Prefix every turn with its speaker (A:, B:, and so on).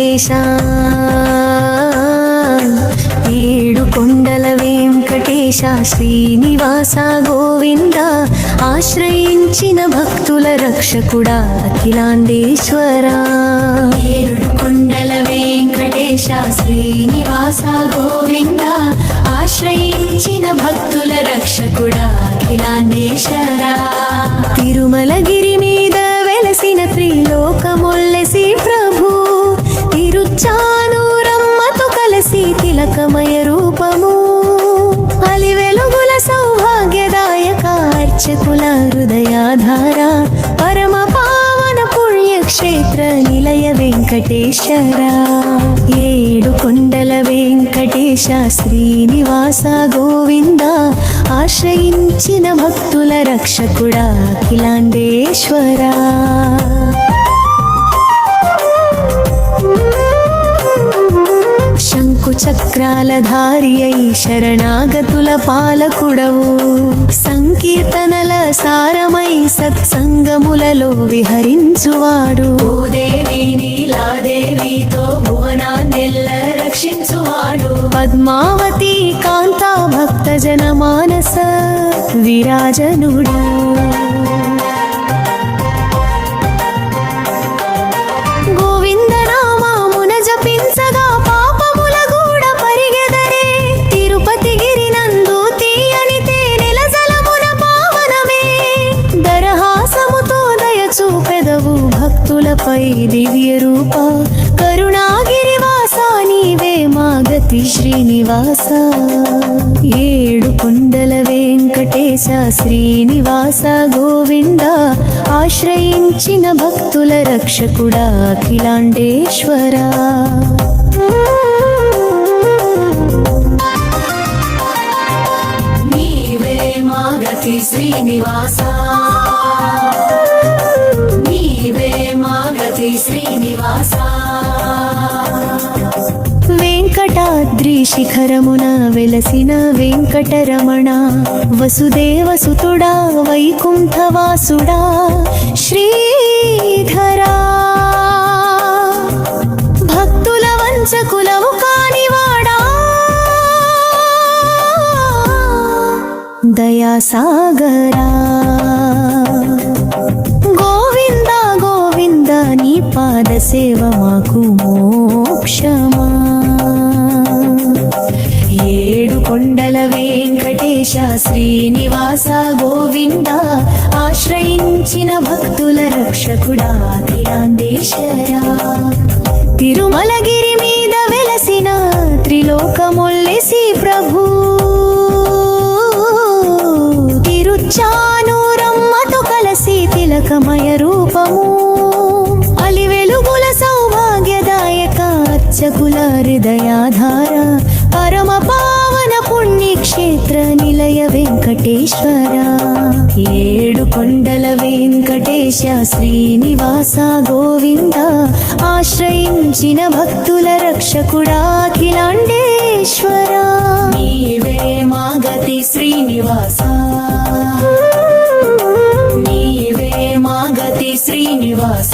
A: వెంకటేశ ఏడు కొండల వెంకటేశ శ్రీనివాస గోవింద ఆశ్రయించిన భక్తుల రక్షకుడా అఖిలాండేశ్వరా. ఏడు కొండల వెంకటేశ శ్రీనివాస గోవింద ఆశ్రయించిన భక్తుల రక్షకుడా తిరుమల తిరుమలగిరి తిలకమయ రూపము. అలి వెలుగుల సౌభాగ్యదాయక అర్చకుల హృదయాధార. పరమ పావన పుణ్యక్షేత్ర నిలయ వెంకటేశ్వర. ఏడు కొండల వెంకటేశ శ్రీనివాస గోవింద. ఆశ్రయించిన భక్తుల రక్షకుడా అఖిలాండేశ్వరా. చక్రాల ధారి అయి శరణాగతుల పాలకుడవు. సంకీర్తనల సారమై సత్సంగములలో విహరించువాడు. ఓ దేవి నీలాదేవితో భువనాన్నెల్ల రక్షించువాడు. పద్మావతి కాంతా భక్త జన మానస విరాజనుడు. పై దివ్య రూప. కరుణాగిరి నీవే మా గతి శ్రీనివాస. ఏడు కొండల వెంకటేశ శ్రీనివాస గోవింద. ఆశ్రయించిన భక్తుల రక్షకుడా అఖిలాండేశ్వరా. శ్రీనివాస. నీవే మాగతి శ్రీనివాస. వెంకటాద్రి శిఖరమున వెలసిన వెంకటరమణ వసుదేవ సుతుడా వైకుంఠవాసుడా శ్రీధరా. భక్తుల వంచకులవు కానివాడా? దయాసాగరా. వెంకటేశ శ్రీనివాస గోవింద ఆశ్రయించిన భక్తుల రక్షకుడా తిరాందేశరా తిరుమలగిరి మీద వెలసిన త్రిలోకముల్లెసి ప్రభు. తిరుచానూరమ్మతో కలసి తిలకమయ రూపము. అలివెలుగుల సౌభాగ్యదాయక అర్చకుల హృదయాధార పరమ పావన పుణ్యక్షేత్రని వెంకటేశ్వర. ఏడు కొండల వెంకటేశ శ్రీనివాస గోవింద. ఆశ్రయించిన భక్తుల రక్షకుడా అఖిలాండేశ్వర. నీవే మాగతి శ్రీనివాస. నీవే మాగతి శ్రీనివాస.